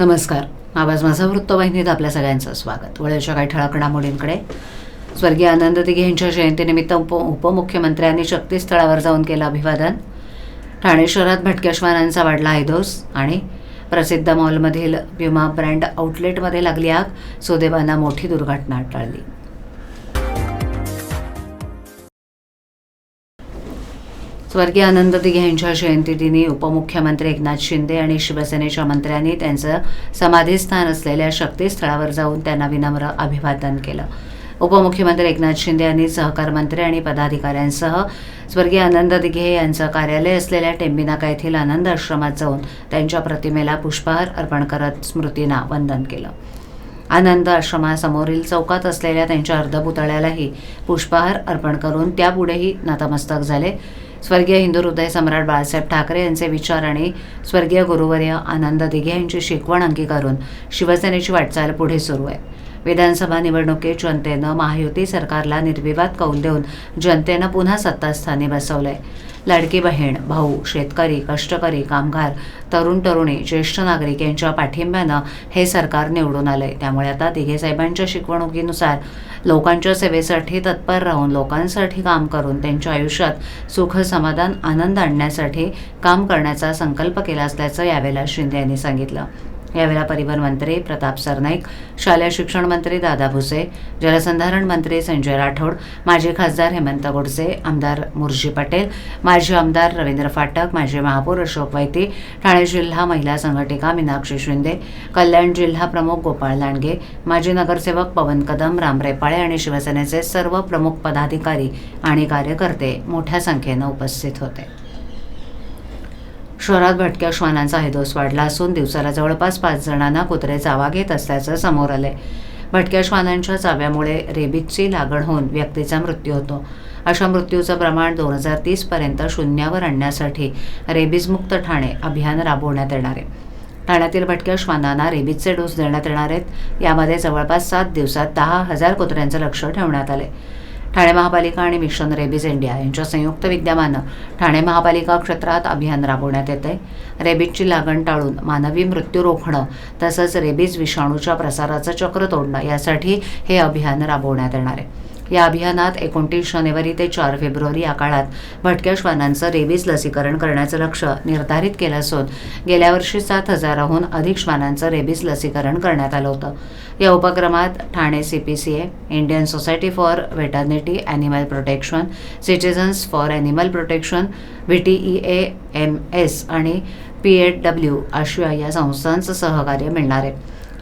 नमस्कार. आवाज माझा वृत्तवाहिनीत आपल्या सगळ्यांचं स्वागत. वळ्याच्या काही ठळक घडामोडींकडे. स्वर्गीय आनंद दिघे यांच्या जयंतीनिमित्त उप उपमुख्यमंत्र्यांनी शक्तीस्थळावर जाऊन केलं अभिवादन. ठाणे शहरात भटक्या श्वानांचा वाढला हैदोस आणि प्रसिद्ध मॉलमधील प्युमा ब्रँड आउटलेटमध्ये लागली आग. सुदेवांना मोठी दुर्घटना टळली. स्वर्गीय आनंद दिघे यांच्या जयंतीदिनी उपमुख्यमंत्री एकनाथ शिंदे आणि शिवसेनेच्या मंत्र्यांनी त्यांचं समाधीस्थान असलेल्या शक्तीस्थळावर जाऊन त्यांना विनम्र अभिवादन केलं. उपमुख्यमंत्री एकनाथ शिंदे यांनी सहकार मंत्री आणि पदाधिकाऱ्यांसह स्वर्गीय आनंद दिघे यांचं कार्यालय असलेल्या टेंबिनाका येथील आनंद आश्रमात जाऊन त्यांच्या प्रतिमेला पुष्पहार अर्पण करत स्मृतींना वंदन केलं. आनंद आश्रमासमोरील चौकात असलेल्या त्यांच्या अर्धपुतळ्यालाही पुष्पहार अर्पण करून त्यापुढेही नतमस्तक झाले. स्वर्गीय हिंदू हृदय सम्राट बाळासाहेब ठाकरे यांचे विचार आणि स्वर्गीय गुरुवर्य आनंद दिघे यांची शिकवण अंगीकारून शिवसेनेची वाटचाल पुढे सुरू आहे. विधानसभा निवडणुकीत जनतेनं महायुती सरकारला निर्विवाद कौल देऊन जनतेनं पुन्हा सत्तास्थानी बसवलंय. लाडकी बहीण भाऊ शेतकरी कष्टकरी कामगार तरुण तरुणी ज्येष्ठ नागरिक यांच्या पाठिंब्यानं हे सरकार निवडून आलंय. त्यामुळे आता दिघे साहेबांच्या शिकवणुकीनुसार लोकांच्या सेवेसाठी तत्पर राहून लोकांसाठी काम करून त्यांच्या आयुष्यात सुख समाधान आनंद आणण्यासाठी काम करण्याचा संकल्प केला असल्याचं यावेळेला शिंदे यांनी सांगितलं. यावेळेला परिवहन मंत्री प्रताप सरनाईक शालेय शिक्षण मंत्री दादा भुसे जलसंधारण मंत्री संजय राठोड माजी खासदार हेमंत गोडसे आमदार मुर्जी पटेल माजी आमदार रवींद्र फाटक माजी महापौर अशोक वैती ठाणे जिल्हा महिला संघटिका मीनाक्षी शिंदे कल्याण जिल्हा प्रमुख गोपाळ लांडगे माजी नगरसेवक पवन कदम राम रेपाळे आणि शिवसेनेचे सर्व प्रमुख पदाधिकारी आणि कार्यकर्ते मोठ्या संख्येनं उपस्थित होते. शहरात भटक्या श्वानांचा हैदोस वाढला असून दिवसाला जवळपास पाच जणांना कुत्रे चावा घेत असल्याचं समोर आलंय. भटक्या श्वानांच्या चाव्यामुळे रेबीजची लागण होऊन व्यक्तीचा मृत्यू होतो. अशा मृत्यूचं प्रमाण दोन हजार तीसपर्यंत शून्यावर आणण्यासाठी रेबीजमुक्त ठाणे अभियान राबवण्यात येणार आहे. ठाण्यातील भटक्या श्वानांना रेबीजचे डोस देण्यात येणार आहेत. यामध्ये जवळपास सात दिवसात दहा हजार कुत्र्यांचं लक्ष ठेवण्यात आले ठाणे महापालिका आणि मिशन रेबीज इंडिया यांच्या संयुक्त विद्यमानं ठाणे महापालिका क्षेत्रात अभियान राबवण्यात येत आहे रेबीजची लागण टाळून मानवी मृत्यू रोखणं तसंच रेबीज विषाणूच्या प्रसाराचं चक्र तोडणं यासाठी हे अभियान राबवण्यात येणार आहे. या अभियानात एकोणतीस जानेवारी ते चार फेब्रुवारी या काळात भटक्या श्वानांचं रेबीज लसीकरण करण्याचं लक्ष्य निर्धारित केलं असून गेल्या वर्षी सात हजाराहून अधिक श्वानांचं रेबीज लसीकरण करण्यात आलं होतं. या उपक्रमात Thane S P C A Indian society for veterinary animal protection citizens for animal protection V T E A M S आणि पी एड डब्ल्यू आशिया या संस्थांचं सहकार्य मिळणार आहे.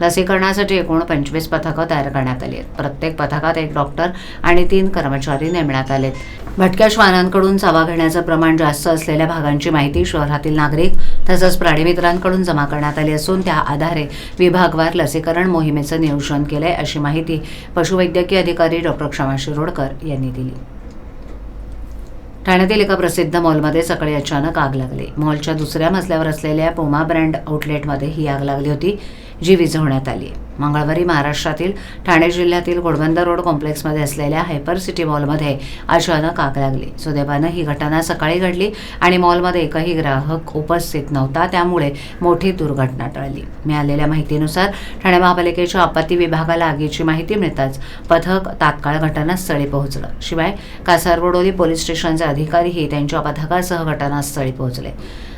लसीकरणासाठी एकूण पंचवीस पथकं तयार करण्यात आली आहेत. प्रत्येक पथकात एक डॉक्टर आणि तीन कर्मचारी नेमण्यात आले भटक्या श्वानांकडून चावा घेण्याचं प्रमाण जास्त असलेल्या भागांची माहिती शहरातील नागरिक तसंच प्राणीमित्रांकडून जमा करण्यात आली असून त्या आधारे विभागवार लसीकरण मोहिमेचं नियोजन केलंय अशी माहिती पशुवैद्यकीय अधिकारी डॉक्टर क्षमा शिरोडकर यांनी दिली. ठाण्यातील एका प्रसिद्ध मॉलमध्ये सकाळी अचानक आग लागली. मॉलच्या दुसऱ्या मजल्यावर असलेल्या पोमा ब्रँड आउटलेटमध्ये ही आग लागली होती. जी विझवण्यात आली मंगळवारी महाराष्ट्रातील ठाणे जिल्ह्यातील घोडबंदर रोड कॉम्प्लेक्समध्ये असलेल्या हायपर सिटी मॉलमध्ये अचानक आग लागली. सुदैवानं ही घटना सकाळी घडली आणि मॉलमध्ये एकही ग्राहक उपस्थित नव्हता त्यामुळे मोठी दुर्घटना टळली. मिळालेल्या माहितीनुसार ठाणे महापालिकेच्या आपत्ती विभागाला आगीची माहिती मिळताच पथक तात्काळ घटनास्थळी पोहोचलं. शिवाय कासारवडोली पोलीस स्टेशनचे अधिकारीही त्यांच्या पथकासह घटनास्थळी पोहोचले.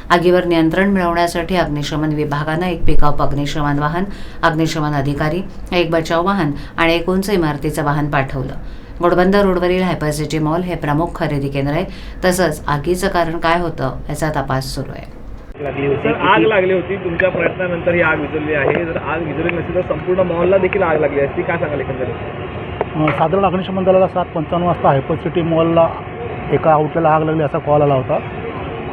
आगीवर नियंत्रण मिळवण्यासाठी अग्निशमन विभागानं एक पिकअप अग्निशमन वाहन अग्निशमन अधिकारी एक बचाव वाहन आणि एक उंच इमारतीचं वाहन पाठवलं. घोडबंदर रोडवरील हायपरसिटी मॉल हे प्रमुख खरेदी केंद्र आहे. तसंच आगीचं कारण काय होतं याचा तपास सुरू आहे. लागली होती. आग लागली होती. तुमच्या प्रयत्नानंतर ही आग विझवली आहे. जर आग विझवली नसती तर संपूर्ण मॉलला देखील आग लागली असती. काय सांगाल एकंदरीत? साधारण अग्निशमन दलाला सात पंचावन्न वाजता हायपर सिटी मॉलला एका आउटलेटला आग लागली असा कॉल आला होता.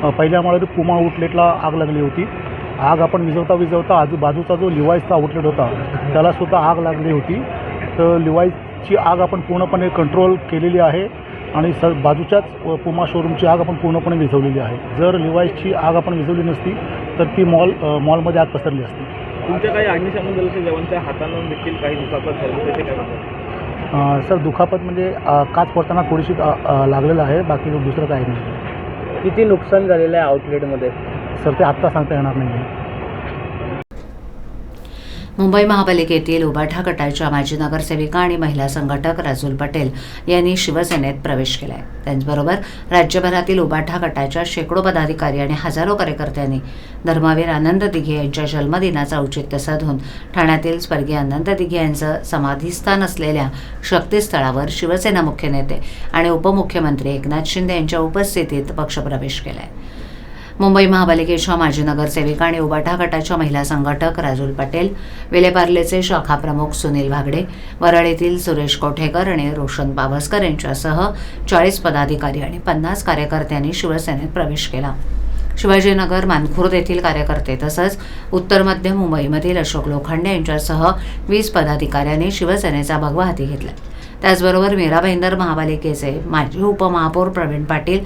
पहिल्या माळ्यात पुमा आउटलेटला आग लागली होती. आग आपण विझवता विझवता आजूबाजूचा जो लिवाईसचा आउटलेट होता त्यालासुद्धा आग लागली होती. तर लिवाईसची आग आपण पूर्णपणे कंट्रोल केलेली आहे आणि स बाजूच्याच पुमा शोरूमची आग आपण पूर्णपणे विझवलेली आहे. जर लिवाईसची आग आपण विझवली नसती तर ती मॉल मॉलमध्ये आग पसरली असती. तुमच्या काही अग्निशमन दलाच्या जवानच्या हातानं देखील काही दुखापत झाली काय सर दुखापत म्हणजे काच पडताना थोडीशी लागलेलं आहे बाकी दुसरं काही नाही. किती नुकसान झालेलं आहे आउटलेटमध्ये सर ते आत्ता सांगता येणार नाही मुंबई महापालिकेतील उबाठा गटाच्या माजी नगरसेविका आणि महिला संघटक राजूल पटेल यांनी शिवसेनेत प्रवेश केलाय. त्याचबरोबर राज्यभरातील उबाठा गटाच्या शेकडो पदाधिकारी आणि हजारो कार्यकर्त्यांनी धर्मवीर आनंद दिघे यांच्या जन्मदिनाचं औचित्य साधून ठाण्यातील स्वर्गीय आनंद दिघे यांचं समाधीस्थान असलेल्या शक्तीस्थळावर शिवसेना मुख्य नेते आणि उपमुख्यमंत्री एकनाथ शिंदे यांच्या उपस्थितीत पक्षप्रवेश केलाय. मुंबई महापालिकेच्या माजी नगरसेविका आणि उबाठा गटाच्या महिला संघटक राजूल पटेल विलेपार्लेचे शाखा प्रमुख सुनील भागडे वरळीतील सुरेश कोठेकर आणि रोशन पावसकर यांच्यासह चाळीस पदाधिकारी आणि पन्नास कार्यकर्त्यांनी शिवसेनेत प्रवेश केला. शिवाजीनगर मानखुर्द येथील कार्यकर्ते तसंच उत्तर मध्य मुंबईमधील अशोक लोखंडे यांच्यासह वीस पदाधिकाऱ्यांनी शिवसेनेचा भगवा हाती घेतला. त्याचबरोबर मीरा भाईंदर महापालिकेचे माजी उपमहापौर प्रवीण पाटील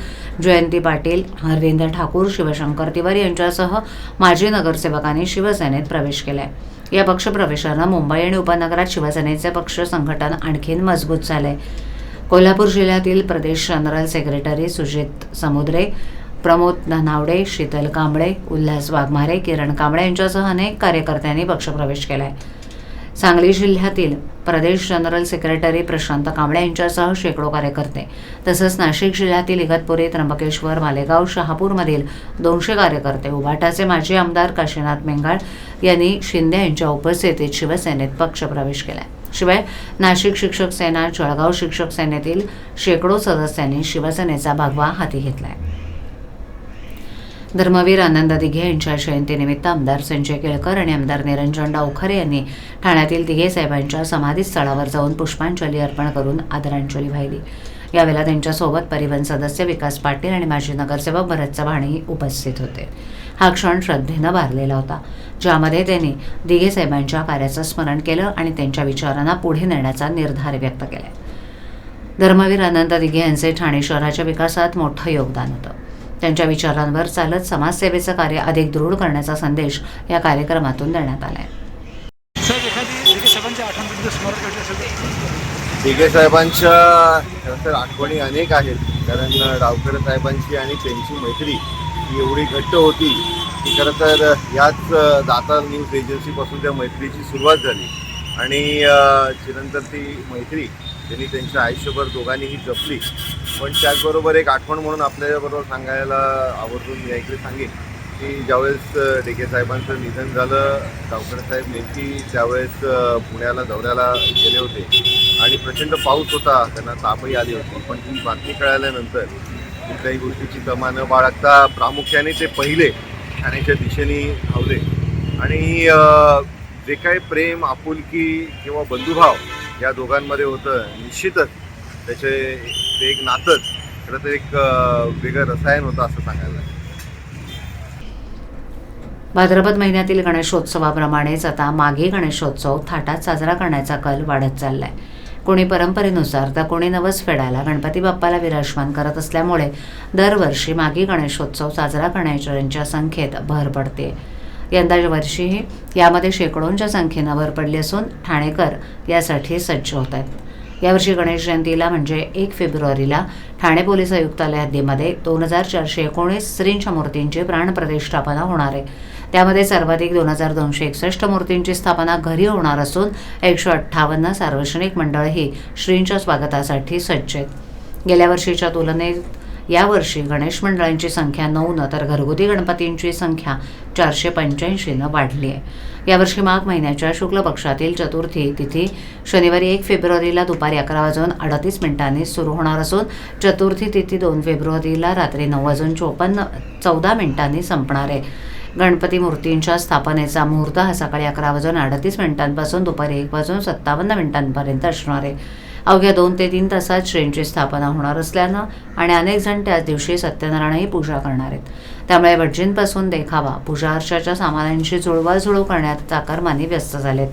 जयंती पाटील हरविंदर ठाकूर शिवशंकर तिवारी यांच्यासह माजी नगरसेवकांनी शिवसेनेत प्रवेश केला आहे या पक्षप्रवेशानं मुंबई आणि उपनगरात शिवसेनेचे पक्ष संघटन आणखीन मजबूत झाले कोल्हापूर जिल्ह्यातील प्रदेश जनरल सेक्रेटरी सुजित समुद्रे प्रमोद धनावडे शीतल कांबळे उल्हास वाघमारे किरण कांबळे यांच्यासह अनेक कार्यकर्त्यांनी पक्षप्रवेश आहे सांगली जिल्ह्यातील प्रदेश जनरल सेक्रेटरी प्रशांत कांबळे यांच्यासह शेकडो कार्यकर्ते तसंच नाशिक जिल्ह्यातील इगतपुरी त्र्यंबकेश्वर मालेगाव शहापूरमधील दोनशे कार्यकर्ते उभाटाचे माजी आमदार काशीनाथ मेंगाळ यांनी शिंदे यांच्या उपस्थितीत शिवसेनेत पक्षप्रवेश केला शिवाय नाशिक शिक्षक सेना जळगाव शिक्षक सेनेतील शेकडो सदस्यांनी शिवसेनेचा भगवा हाती घेतलाय. धर्मवीर आनंद दिघे यांच्या जयंतीनिमित्त आमदार संजय केळकर आणि आमदार निरंजन डावखरे यांनी ठाण्यातील दिघे साहेबांच्या समाधीस्थळावर जाऊन पुष्पांजली अर्पण करून आदरांजली वाहिली. यावेळेला त्यांच्यासोबत परिवहन सदस्य विकास पाटील आणि माजी नगरसेवक भरत चव्हाणही उपस्थित होते. हा क्षण श्रद्धेनं भारलेला होता. ज्यामध्ये त्यांनी दिघे साहेबांच्या कार्याचं स्मरण केलं आणि त्यांच्या विचारांना पुढे नेण्याचा निर्धार व्यक्त केला. धर्मवीर आनंद दिघे यांचे ठाणे शहराच्या विकासात मोठं योगदान होतं. त्यांच्या विचारांवर चालत समाजसेवेचं कार्य अधिक दृढ करण्याचा संदेश या कार्यक्रमातून देण्यात आलाय. साहेब एखादी दिघे साहेबांच्या आठवण अनेक आहेत. कारण डावकर साहेबांची आणि त्यांची मैत्री ही एवढी घट्ट होती की खरं तर याच दाता न्यूज एजन्सीपासून त्या मैत्रीची सुरुवात झाली. आणि चिरंतर ती मैत्री त्यांनी त्यांच्या आयुष्यभर दोघांनीही जपली. पण त्याचबरोबर एक आठवण म्हणून आपल्याबरोबर सांगायला आवर्जून मी इकडे सांगेन की ज्यावेळेस डेके साहेबांचं निधन झालं डावकर साहेब नेमकी त्यावेळेस पुण्याला दौऱ्याला गेले होते आणि प्रचंड पाऊस होता त्यांना तापही आली होती. पण ही बातमी कळाल्यानंतर कुठल्याही गोष्टीची तमा न बाळगता प्रामुख्याने ते पहिले ठाण्याच्या दिशेने धावले. आणि जे काही प्रेम आपुलकी किंवा बंधुभाव या दोघांमध्ये होतं. निश्चितच त्याचे ते एक नातंच खरं तर एक वेगळं रसायन होतं असं सांगायला भाद्रपद महिन्यातील गणेशोत्सवाप्रमाणेच आता मागे गणेशोत्सव थाटात साजरा करण्याचा कल वाढत चाललाय. कोणी परंपरेनुसार तर कोणी नवस फेडायला गणपती बाप्पाला विराजमान करत असल्यामुळे दरवर्षी मागे गणेशोत्सव साजरा करण्याच्या संख्येत भर पडते. यंदा वर्षीही यामध्ये शेकडोंच्या संख्येनं भर पडली असून ठाणेकर यासाठी सज्ज होत आहेत. यावर्षी गणेश जयंतीला म्हणजे एक फेब्रुवारीला ठाणे पोलीस आयुक्तालय हद्दीमध्ये दोन हजार चारशे एकोणीस श्रींच्या मूर्तींची प्राणप्रतिष्ठापना होणार आहे. त्यामध्ये सर्वाधिक दोन हजार दोनशे एकसष्ट मूर्तींची स्थापना घरी होणार असून एकशे अठ्ठावन्न सार्वजनिक मंडळही श्रींच्या स्वागतासाठी सज्ज आहेत. गेल्या वर्षीच्या तुलनेत यावर्षी गणेश मंडळांची संख्या नऊनं तर घरगुती गणपतींची संख्या चारशे पंच्याऐंशीनं वाढली आहे. यावर्षी माघ महिन्याच्या शुक्ल पक्षातील चतुर्थी तिथी शनिवारी एक फेब्रुवारीला दुपारी अकरा वाजून अडतीस मिनिटांनी सुरू होणार असून चतुर्थी तिथी दोन फेब्रुवारीला रात्री नऊ वाजून चोपन्न चौदा मिनिटांनी संपणार आहे. गणपती मूर्तींच्या स्थापनेचा मुहूर्त हा सकाळी अकरा वाजून अडतीस मिनिटांपासून दुपारी एक वाजून सत्तावन्न मिनिटांपर्यंत असणार आहे. अवघ्या दोन ते तीन तासात श्रींची स्थापना होणार असल्यानं आणि अनेक जण त्याच दिवशी सत्यनारायणही पूजा करणार आहेत. त्यामुळे भटजींपासून देखावा पूजा अर्चाच्या सामानांशी जुळवाजुळव करण्यात चाकरमानी व्यस्त झालेत.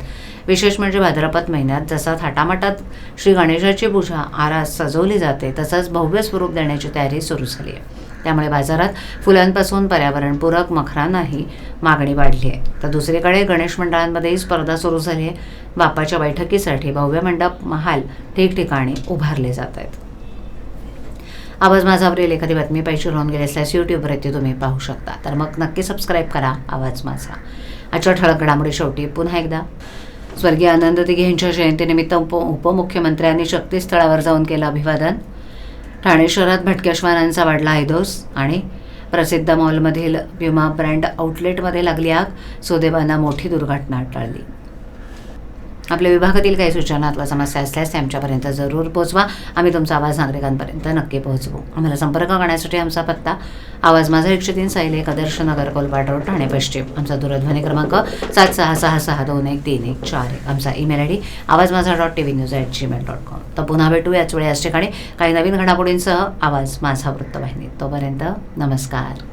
विशेष म्हणजे भाद्रपद महिन्यात जसा थाटामाटात श्री गणेशाची पूजा आरास सजवली जाते तसंच भव्य स्वरूप देण्याची तयारी सुरू झाली आहे. त्यामुळे बाजारात फुलांपासून पर्यावरणपूरक मखरांनाही मागणी वाढली आहे. तर दुसरीकडे गणेश मंडळांमध्येही स्पर्धा सुरू झाली आहे. बापाच्या बैठकीसाठी भव्य मंडप महाल ठिकठिकाणी उभारले जात आहेत. आवाज माझावरील एखादी बातमी पाहिजे राहून गेली असल्यास यूट्यूबवरती तुम्ही पाहू शकता. तर मग नक्की सबस्क्राईब करा आवाज माझा. आजच्या ठळक घडामोडी शेवटी पुन्हा एकदा. स्वर्गीय आनंद दिघे यांच्या जयंतीनिमित्त उप उपमुख्यमंत्र्यांनी शक्तीस्थळावर जाऊन केलं अभिवादन. ठाणे शहरात भटक्या श्वानांचा वाढला ऐदोस आणि प्रसिद्ध मॉलमधील प्युमा ब्रँड आउटलेटमध्ये लागली आग. सुदेवांना मोठी दुर्घटना टाळली. आपल्या विभागातील काही सूचना अथवा समस्या असल्यास ते आमच्यापर्यंत जरूर पोहोचवा आम्ही तुमचा आवाज नागरिकांपर्यंत नक्की पोहोचवू. आम्हाला संपर्क करण्यासाठी आमचा पत्ता आवाज माझा एकशे तीन साईल एक आदर्श नगर कोलबाट रोड ठाणे पश्चिम. आमचा दूरध्वनी क्रमांक सात सहा सहा सहा दोन एक तीन एक चार एक. आमचा ईमेल आय डी आवाज माझा dot T V news at Gmail dot com तर पुन्हा भेटू याच वेळी याच ठिकाणी. काही नवीन घडामोडींसह आवाज माझा वृत्तवाहिनी. तोपर्यंत नमस्कार.